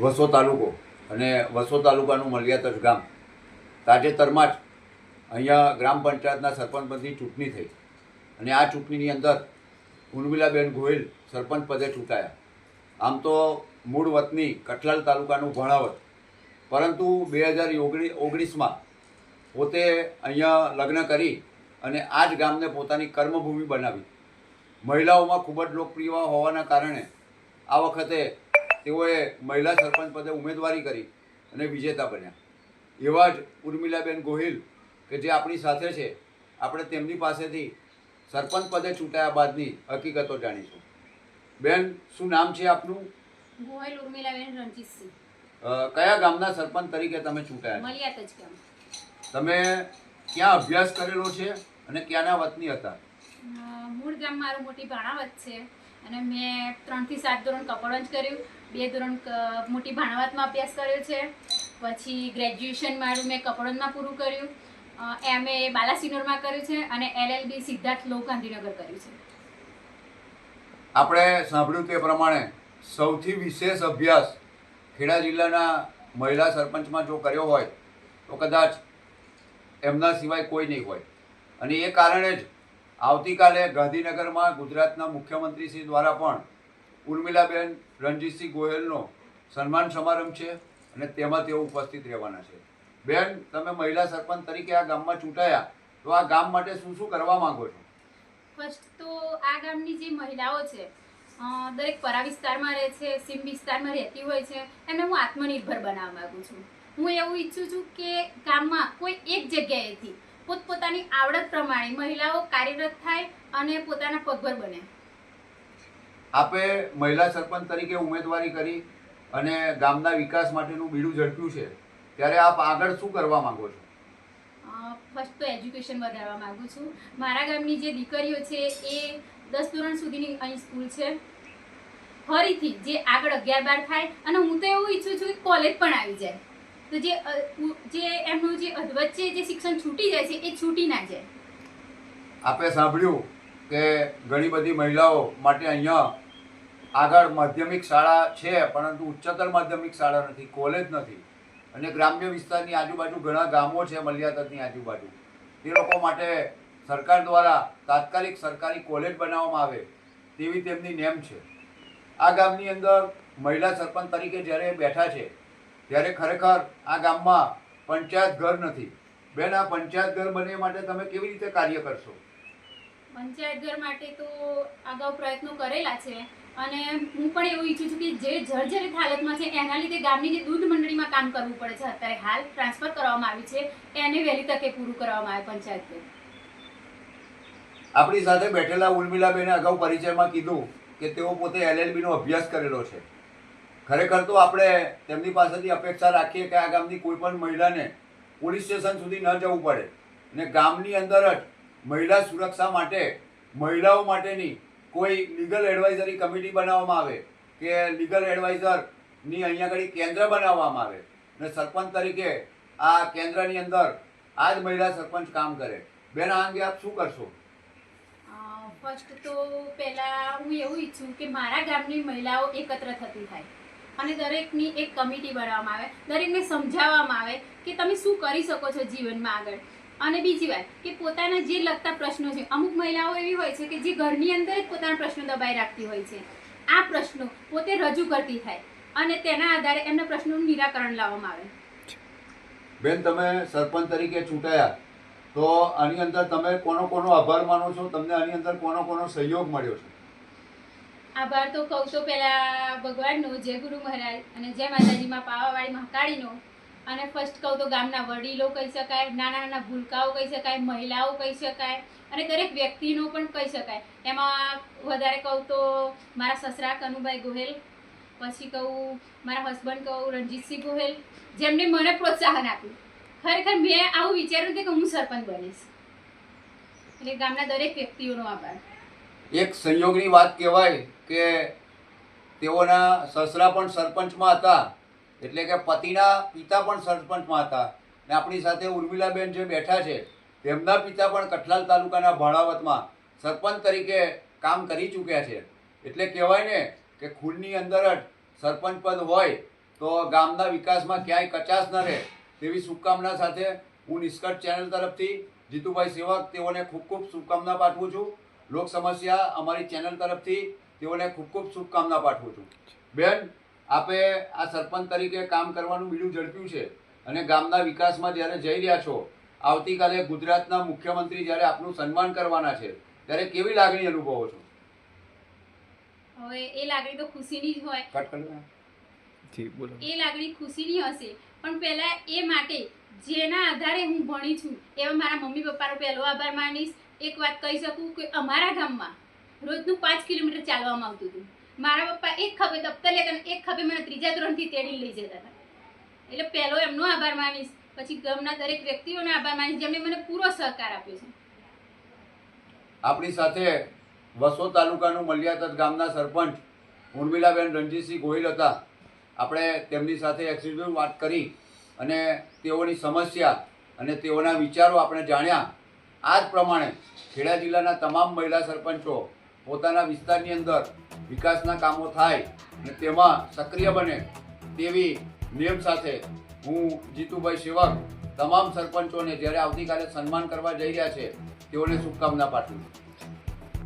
વસો તાલુકો અને વસો તાલુકાનું મલિયાતજ ગામ. તાજેતરમાં જ અહીંયા ગ્રામ પંચાયતના સરપંચ પદની ચૂંટણી થઈ. અને આ ચૂંટણીની અંદર ઉર્મિલાબેન ગોહિલ સરપંચ પદે ચૂંટાયા. આમ તો મૂળ વતની કઠલાલ તાલુકાનું ભણાવત પરંતુ બે હજાર ઓગણી ઓગણીસમાં પોતે અહીંયા લગ્ન કરી અને આ જ ગામને પોતાની કર્મભૂમિ બનાવી. મહિલાઓમાં ખૂબ જ લોકપ્રિય હોવાના કારણે આ વખતે તેઓએ મહિલા સરપંચ પદે ઉમેદવારી કરી અને વિજેતા બન્યા. એવા જ ઉર્મિલાબેન ગોહિલ કે જે આપણી સાથે છે આપણે તેમની પાસેથી સરપંચ પદે ચૂંટાયા બાદની હકીકતો જાણીશું. બેન શું નામ છે આપનું? ગોહિલ ઉર્મિલાબેન રણજીતસિંહ. કયા ગામના સરપંચ તરીકે તમે ચૂંટાયા મલિયાત જ ગામ. તમે ક્યાં અભ્યાસ કરેલો છે અને ક્યાંના વતની હતા? મૂળ ગામ મારું મોટી ભાણાવત છે અને મેં ત્રણથી સાત ધોરણ કપડવંજ કર્યું. બે ધોરણ મોટી ભાણવાતમાં અભ્યાસ કર્યો છે. પછી ગ્રેજ્યુએશન મારું મેં કપડોદમાં પૂરું કર્યું. એમ એ બાલાસિનોરમાં કર્યું છે અને એલએલબી સિદ્ધાર્થ લો ગાંધીનગર કર્યું છે. આપણે સાંભળ્યું તે પ્રમાણે સૌથી વિશેષ અભ્યાસ ખેડા જિલ્લાના મહિલા સરપંચમાં જો કર્યો હોય, તો કદાચ એમના સિવાય કોઈ નહીં હોય. અને એ કારણે જ આવતીકાલે ગાંધીનગરમાં ગુજરાતના મુખ્યમંત્રી શ્રી દ્વારા પણ ઉર્મિલાબેન રણજીતસિંહ ગોયલનો સન્માન સમારંભ છે અને તેમાં તેઓ ઉપસ્થિત રહેવાના છે. બેન, તમે મહિલા સરપંચ તરીકે આ ગામમાં ચૂંટાયા, તો આ ગામ માટે શું શું કરવા માંગો છો? ફર્સ્ટ તો આ ગામની જે મહિલાઓ છે દરેક પરા વિસ્તારમાં રહે છે, સીમ વિસ્તારમાં રહેતી હોય છે, એમને હું આત્મનિર્ભર બનાવવા માંગુ છું. હું એવું ઈચ્છું છું કે ગામમાં કોઈ એક જગ્યાએથી પોતપોતાની આવડત પ્રમાણે મહિલાઓ કાર્યરત થાય અને પોતાના પગભર બને. આપે મહિલા સરપંચ તરીકે ઉમેદવારી કરી અને ગામના વિકાસ માટેનું બીડું ઝડપ્યું છે. ત્યારે આપ આગળ શું કરવા માંગો છો? ફર્સ્ટ તો એજ્યુકેશન વધારવા માંગુ છું. મારા ગામની જે દીકરીઓ છે એ દસ ધોરણ સુધીની અહીં સ્કૂલ છે. ફરીથી જે આગળ અગિયાર બાર થાય અને હું તો એવું ઈચ્છું છું કે કોલેજ પણ આવી જાય. તો જે જે એમનું જે અધવચ્ચે જે શિક્ષણ છૂટી જાય છે એ છૂટી ના જાય. આપે સાંભળ્યું. કે ઘણી બધી મહિલાઓ માટે અહીંયા આગળ માધ્યમિક શાળા છે, પરંતુ ઉચ્ચતર માધ્યમિક શાળા નથી, કોલેજ નથી. અને ગ્રામ્ય વિસ્તારની આજુબાજુ ઘણા ગામો છે મલિયાતની આજુબાજુ. તે લોકો માટે સરકાર દ્વારા તાત્કાલિક સરકારી કોલેજ બનાવવામાં આવે તેવી તેમની નેમ છે. આ ગામની અંદર મહિલા સરપંચ તરીકે જ્યારે બેઠા છે, ત્યારે ખરેખર આ ગામમાં પંચાયત ઘર નથી. બેન, આ પંચાયત ઘર બને માટે તમે કેવી રીતે કાર્ય કરશો? પંચાયત ઘર માટે તો અગાઉ પ્રયત્નો કરેલા છે. અને હું પણ એવું ઈચ્છું છું કે જે જર્જરિત હાલતમાં છે, એના લીધે ગામની જે દૂધ મંડળીમાં કામ કરવું પડે છે. અત્યારે હાલ ટ્રાન્સફર કરવામાં આવી છે. એને વહેલી તકે પૂરું કરવામાં આવે પંચાયત ઘર. આપણી સાથે બેઠેલા ઉર્મિલાબેને અગાઉ પરિચયમાં કીધું કે તેઓ પોતે LLB નો અભ્યાસ કરેલો છે. ખરેખર તો આપણે તેમની પાસેથી અપેક્ષા રાખીએ કે આ ગામની કોઈ પણ મહિલાને પોલીસ સ્ટેશન સુધી ન જવું પડે ને ગામની અંદર જ મહિલા સુરક્ષા માટે, મહિલાઓ માટેની કોઈ લીગલ એડવાઇઝરી કમિટી બનાવવામાં આવે કે લીગલ એડવાઇઝરની અહીંયા આગળ કેન્દ્ર બનાવવામાં આવે અને સરપંચ તરીકે આ કેન્દ્રની અંદર આ જ મહિલા સરપંચ કામ કરે. બેન, આ અંગે આપ શું કરશો? ફર્સ્ટ તો પહેલા હું એવું ઈચ્છું કે મારા ગામની મહિલાઓ એકત્ર થતી થાય અને દરેકની એક કમિટી બનાવવામાં આવે. દરેકને સમજાવવામાં આવે કે તમે શું કરી શકો છો જીવનમાં આગળ. અને બીજી વાત કે પોતાના જે લગતા પ્રશ્નો છે અમુક મહિલાઓ એવી હોય છે કે જે ઘરની અંદર જ પોતાના પ્રશ્નો દબાઈ રાખતી હોય છે. આ પ્રશ્નો પોતે રજૂ કરતી થાય અને તેના આધારે એમના પ્રશ્નોનું નિરાકરણ લાવવામાં આવે. બેન તમે સરપંચ તરીકે ચૂંટાયા તો આની અંદર તમે કોનો કોનો આભાર માનો છો? તમને આની અંદર કોનો કોનો સહયોગ મળ્યો છે? આભાર તો કહું તો પહેલા ભગવાનનો જય ગુરુ મહારાજ અને જય માતાજીમાં પાવાવાળી મહાકાળીનો અને ફર્સ્ટ કહું તો ગામના વડીલો કહી શકાય, નાના નાના ભૂલકાઓ કહી શકાય, મહિલાઓ કહી શકાય અને દરેક વ્યક્તિનો પણ કહી શકાય. એમાં વધારે કહું તો મારા સસરા કનુભાઈ ગોહેલ, પછી કહું મારા હસબન્ડ કહું રણજીતસિંહ ગોહેલ, જેમને મને પ્રોત્સાહન આપ્યું. ખરેખર મેં આવું વિચાર્યું હતું કે હું સરપંચ બનીશ. એટલે ગામના દરેક વ્યક્તિઓનો આભાર. એક સંયોગની વાત કહેવાય કે તેઓના સસરા પણ સરપંચમાં હતા. એટલે કે પતિના પિતા પણ સરપંચમાં હતા. ને આપણી સાથે ઉર્મિલાબેન જે બેઠા છે, તેમના પિતા પણ કઠલાલ તાલુકાના ભાણાવતમાં સરપંચ તરીકે કામ કરી ચૂક્યા છે. એટલે કહેવાય ને કે ખૂનની અંદર જ સરપંચ પદ હોય તો ગામના વિકાસમાં ક્યાંય કચાશ ન રહે તેવી શુભકામના સાથે હું નિષ્કટ ચેનલ તરફથી જીતુભાઈ સેવક, તેઓને ખૂબ ખૂબ શુભકામના પાઠવું છું. લોક સમસ્યા અમારી ચેનલ તરફથી તેઓને ખૂબ ખૂબ શુભકામના પાઠવું છું. બેન આપે આ સરપંચ તરીકે કામ કરવાનું બીજું ઝડપ્યું છે અને ગામના વિકાસમાં જ્યારે જઈ રહ્યા છો આવતીકાલે ગુજરાતના મુખ્યમંત્રી જ્યારે આપનું સન્માન કરવાના છે ત્યારે કેવી લાગણી અનુભવો છો? હવે એ લાગણી તો ખુશીની જ હોય. કટ કરી દો. જી બોલો. એ લાગણી ખુશીની હશે. પણ પહેલા એ માટે જેના આધારે હું ભણી છું એવા મારા મમ્મી પપ્પાનો પહેલો આભાર માનીશ. એક વાત કહી શકું કે અમારા ગામમાં રોજનું પાંચ કિલોમીટર ચાલવામાં આવતું હતું. મારા પપ્પા એક ખભે દફતર લેતા એક ખભે મને ત્રીજા ધોરણથી તેડી લઈ જતા હતા. એટલે પહેલો એમનો આભાર માનીશ. પછી ગામના દરેક વ્યક્તિઓનો આભાર માનીશ જેમણે મને પૂરો સહકાર આપ્યો છે. આપણી સાથે વસો તાલુકાનું મલિયાતદ ગામના સરપંચ ઉર્મિલાબેન રણજીતસિંહ ગોહિલ હતા. આપણે તેમની સાથે એક્સિડન્ટ વાત કરી અને તેઓની સમસ્યા અને તેઓના વિચારો આપણે જાણ્યા. આ જ પ્રમાણે ખેડા જિલ્લાના તમામ મહિલા સરપંચો પોતાના વિસ્તારની અંદર વિકાસના કામો થાય અને તેમાં સક્રિય બને તેવી નેમ સાથે હું જીતુભાઈ સેવક, તમામ સરપંચોને જ્યારે આવતીકાલે સન્માન કરવા જઈ રહ્યા છે, તેઓને શુભકામના પાઠવું છું.